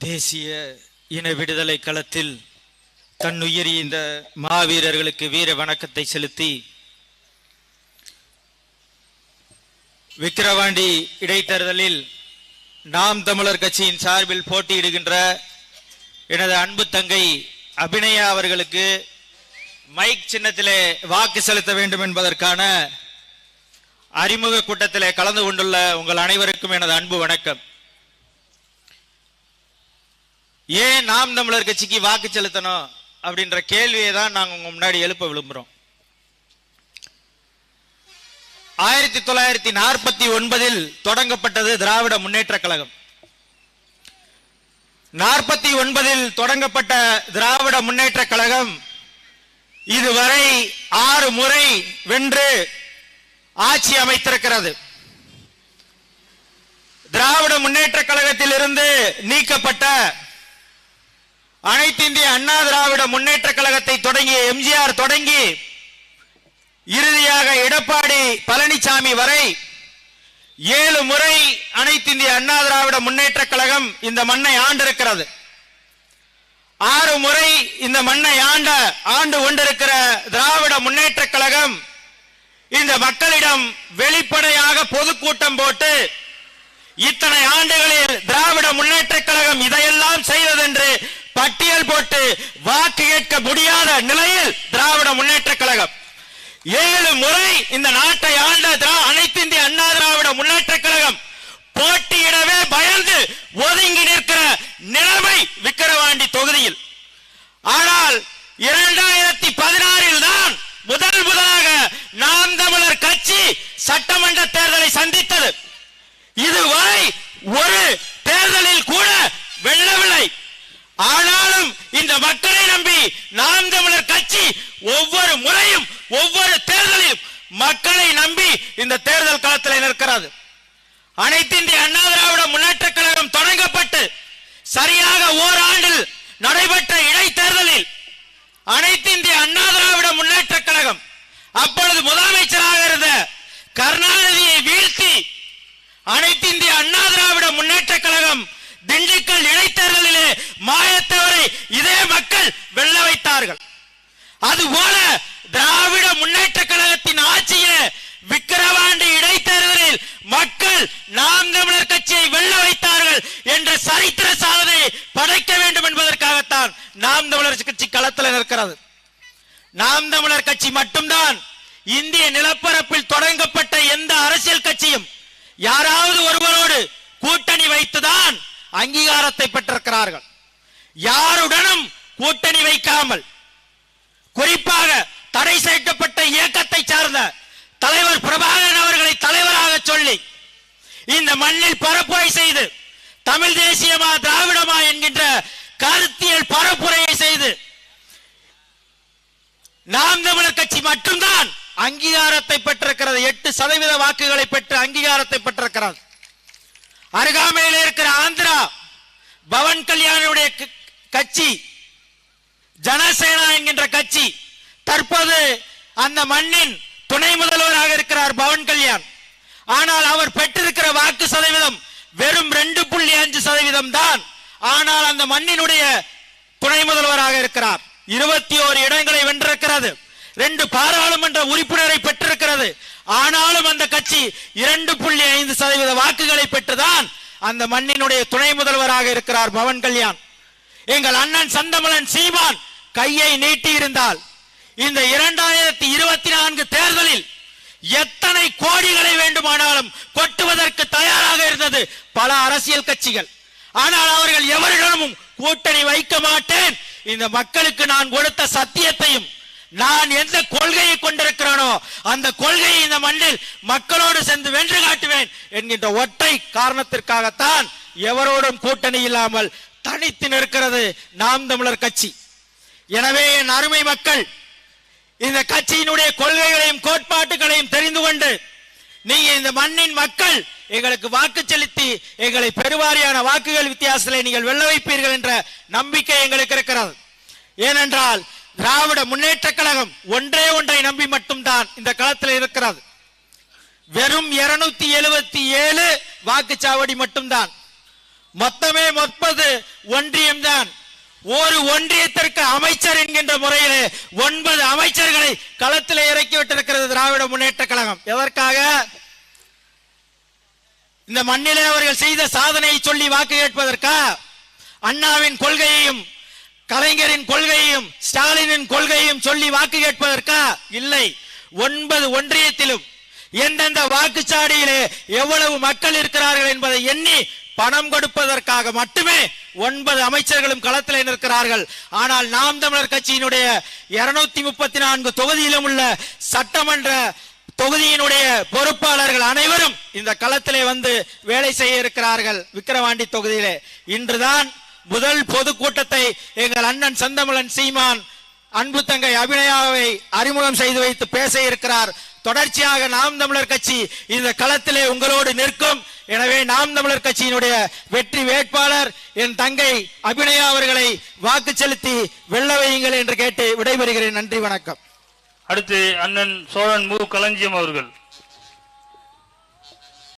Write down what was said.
தேசிய இன விடுதலை களத்தில் தன்னுயிரி இந்த மாவீரர்களுக்கு வீர வணக்கத்தை செலுத்தி விக்கிரவாண்டி இடைத்தேர்தலில் நாம் தமிழர் கட்சியின் சார்பில் போட்டியிடுகின்ற எனது அன்பு தங்கை அபிநயா அவர்களுக்கு மைக் சின்னத்திலே வாக்கு செலுத்த வேண்டும் என்பதற்கான அறிமுக கூட்டத்திலே கலந்து கொண்டுள்ள உங்கள் அனைவருக்கும் எனது அன்பு வணக்கம். ஏன் நாம் தமிழர் கட்சிக்கு வாக்கு செலுத்தணும் அப்படின்ற கேள்வியை தான் நாங்க உங்க முன்னாடி எழுப்ப விரும்புறோம். ஆயிரத்தி தொள்ளாயிரத்தி நாற்பத்தி ஒன்பதில் தொடங்கப்பட்டது திராவிட முன்னேற்ற கழகம். நாற்பத்தி ஒன்பதில் தொடங்கப்பட்ட திராவிட முன்னேற்ற கழகம் இதுவரை ஆறு முறை வென்று ஆட்சி அமைத்திருக்கிறது. திராவிட முன்னேற்ற கழகத்தில் இருந்து நீக்கப்பட்ட அனைத்து இந்திய அண்ணா திராவிட முன்னேற்ற கழகத்தை தொடங்கிய எம்ஜிஆர் தொடங்கி இறுதியாக எடப்பாடி பழனிசாமி வரை ஏழு முறை அனைத்து இந்திய அண்ணா திராவிட முன்னேற்ற கழகம் இந்த மண்ணை ஆண்டிருக்கிறது. ஆறு முறை இந்த மண்ணை ஆண்ட ஆண்டு கொண்டிருக்கிற திராவிட முன்னேற்ற கழகம் இந்த மக்களிடம் வெளிப்படையாக பொதுக்கூட்டம் போட்டு இத்தனை ஆண்டுகளில் திராவிட முன்னேற்ற கழகம் இதையெல்லாம் செய்தது என்று பட்டியல் போட்டு வாக்கு முடியாத நிலையில் திராவிட முன்னேற்ற கழகம். ஏழு முறை இந்த நாட்டை ஆண்ட அனைத்து இந்திய அண்ணா திராவிட முன்னேற்ற கழகம் போட்டியிடவே பயந்து ஒதுங்கி நிற்கிற நிலைமை விக்கிரவாண்டி தொகுதியில். ஆனால் இரண்டாயிரத்தி பதினாறில் தான் முதல் முதலாக நாம் தமிழர் கட்சி சட்டமன்ற தேர்தலை சந்தித்தது. இதுவரை ஒரு தேர்தலில் கூட வெல்லவில்லை. ஆனால் இந்த மக்களை நம்பி நாம் தமிழர் கட்சி ஒவ்வொரு முறையும் ஒவ்வொரு தேர்தலிலும் மக்களை நம்பி இந்த தேர்தல் களத்தில் நிற்கிறது. அனைத்து இந்திய அண்ணா திராவிட முன்னேற்ற கழகம் தொடங்கப்பட்டு சரியாக ஓராண்டில் நடைபெற்ற இடைத்தேர்தலில் அனைத்து இந்திய அண்ணா திராவிட முன்னேற்ற கழகம் அப்பொழுது முதலமைச்சராக இருந்த கருணாநிதியை வீழ்த்தி அனைத்து இந்திய அண்ணா திராவிட முன்னேற்ற கழகம் திண்டுக்கல் இடைத்தேர்தலிலே மாயத்தவரை மக்கள் வெல்ல வைத்தார்கள். அதுபோல திராவிட முன்னேற்ற கழகத்தின் ஆட்சியில விக்கிரவாண்டி இடைத்தேர்தலில் மக்கள் நாம் தமிழர் கட்சியை வெல்ல வைத்தார்கள் என்ற சரித்திர சாதனையை படைக்க வேண்டும் என்பதற்காகத்தான் நாம் தமிழர் கட்சி களத்தில் நிற்கிறது. நாம் தமிழர் கட்சி மட்டும்தான் இந்திய நிலப்பரப்பில் தொடங்கப்பட்ட எந்த அரசியல் கட்சியும் யாராவது ஒருவரோடு கூட்டணி வைத்துதான் அங்கீகாரத்தை பெற்றிருக்கிறார்கள். யாருடனும் கூட்டணி வைக்காமல் குறிப்பாக தடை செய்யப்பட்ட இயக்கத்தை சார்ந்த தலைவர் பிரபாகரன் அவர்களை தலைவராக சொல்லி இந்த மண்ணில் பரப்புரை செய்து தமிழ் தேசியமா திராவிடமா என்கின்ற கருத்தியல் பரப்புரையை செய்து நாம் தமிழர் கட்சி மட்டும்தான் அங்கீகாரத்தை பெற்றிருக்கிறது. எட்டு சதவீத வாக்குகளை பெற்று அங்கீகாரத்தை பெற்றிருக்கிறது அருகாமையில் இருக்கிற ஆந்திரா பவன் கல்யாணுடைய க- கட்சி ஜனசேனா என்கின்ற கட்சி தற்போது அந்த மண்ணின் துணை முதல்வராக இருக்கிறார் பவன் கல்யாண். ஆனால் அவர் பெற்றிருக்கிற வாக்கு சதவீதம் வெறும் ரெண்டு புள்ளி அஞ்சு சதவீதம் தான். ஆனால் அந்த மண்ணினுடைய துணை முதல்வராக இருக்கிறார். இருபத்தி ஓரு இடங்களை வென்றிருக்கிறது. ரெண்டு பாராளுமன்ற உறுப்பினரை பெற்றிருக்கிறது. ஆனாலும் அந்த கட்சி இரண்டு புள்ளி ஐந்து சதவீத வாக்குகளை பெற்றுதான் அந்த மண்ணினுடைய துணை முதல்வராக இருக்கிறார் பவன் கல்யாண். எங்கள் அண்ணன் சந்தமலன் சீமான் கையை நீட்டி இருந்தால் இந்த இரண்டாயிரத்தி இருபத்தி நான்கு தேர்தலில் எத்தனை கோடிகளை வேண்டுமானாலும் கொட்டுவதற்கு தயாராக இருந்தது பல அரசியல் கட்சிகள். ஆனால் அவர்கள் எவரிடமும் கூட்டணி வைக்க மாட்டேன். இந்த மக்களுக்கு நான் கொடுத்த சத்தியத்தையும் நான் எந்த கொள்கையை கொண்டிருக்கிறானோ அந்த கொள்கையை இந்த மண்ணில் மக்களோடு சென்று வென்று காட்டுவேன் என்கின்ற ஒற்றை காரணத்திற்காகத்தான் எவரோடும் கூட்டணி இல்லாமல் தனித்து நிற்கிறது நாம் தமிழர் கட்சி. எனவே என் அருமை மக்கள் இந்த கட்சியினுடைய கொள்கைகளையும் கோட்பாட்டுகளையும் தெரிந்து கொண்டு நீங்க இந்த மண்ணின் மக்கள் எங்களுக்கு வாக்கு செலுத்தி எங்களை பெருவாரியான வாக்குகள் வித்தியாசத்தில் நீங்கள் வெல்ல வைப்பீர்கள் என்ற நம்பிக்கை எங்களுக்கு இருக்கிறது. ஏனென்றால் திராவிட முன்னேற்ற கழகம் ஒன்றே ஒன்றை நம்பி மட்டும்தான் இந்த களத்தில் இருக்கிறது. வெறும் இருநூத்தி எழுபத்தி ஏழு வாக்குச்சாவடி மட்டும்தான். மொத்தமே முப்பது ஒன்றியம்தான். ஒரு ஒன்றியத்திற்கு அமைச்சர் என்கின்ற முறையிலே ஒன்பது அமைச்சர்களை களத்தில் இறக்கிவிட்டிருக்கிறது திராவிட முன்னேற்ற கழகம். எதற்காக? இந்த மண்ணிலே அவர்கள் செய்த சாதனையை சொல்லி வாக்கு கேட்பதற்கா? அண்ணாவின் கொள்கையையும் கலைஞரின் கொள்கையையும் ஸ்டாலினின் கொள்கையையும் சொல்லி வாக்கு கேட்பதற்கா? இல்லை. ஒன்பது ஒன்றியத்திலும் எந்தெந்த வாக்குச்சாடியிலே எவ்வளவு மக்கள் இருக்கிறார்கள் என்பதை எண்ணி பணம் கொடுப்பதற்காக மட்டுமே ஒன்பது அமைச்சர்களும் களத்தில் நிற்கிறார்கள். ஆனால் நாம் தமிழர் கட்சியினுடைய இருநூத்தி முப்பத்தி நான்கு தொகுதியிலும் உள்ள சட்டமன்ற தொகுதியினுடைய பொறுப்பாளர்கள் அனைவரும் இந்த களத்திலே வந்து வேலை செய்ய இருக்கிறார்கள் விக்கிரவாண்டி தொகுதியிலே. இன்றுதான் முதல் பொதுக்கூட்டத்தை எங்கள் அண்ணன் சந்தமிழன் சீமான் அன்பு தங்கை அபிநயாவை அறிமுகம் செய்து வைத்து பேச இருக்கிறார். தொடர்ச்சியாக நாம் தமிழர் கட்சி இந்த களத்திலே உங்களோடு நிற்கும். எனவே நாம் தமிழர் கட்சியினுடைய வெற்றி வேட்பாளர் என் தங்கை அபிநயா அவர்களை வாக்கு செலுத்தி வெல்ல வையுங்கள் என்று கேட்டு விடைபெறுகிறேன். நன்றி வணக்கம். அடுத்து அண்ணன் சோழன் மு. களஞ்சியம் அவர்கள்.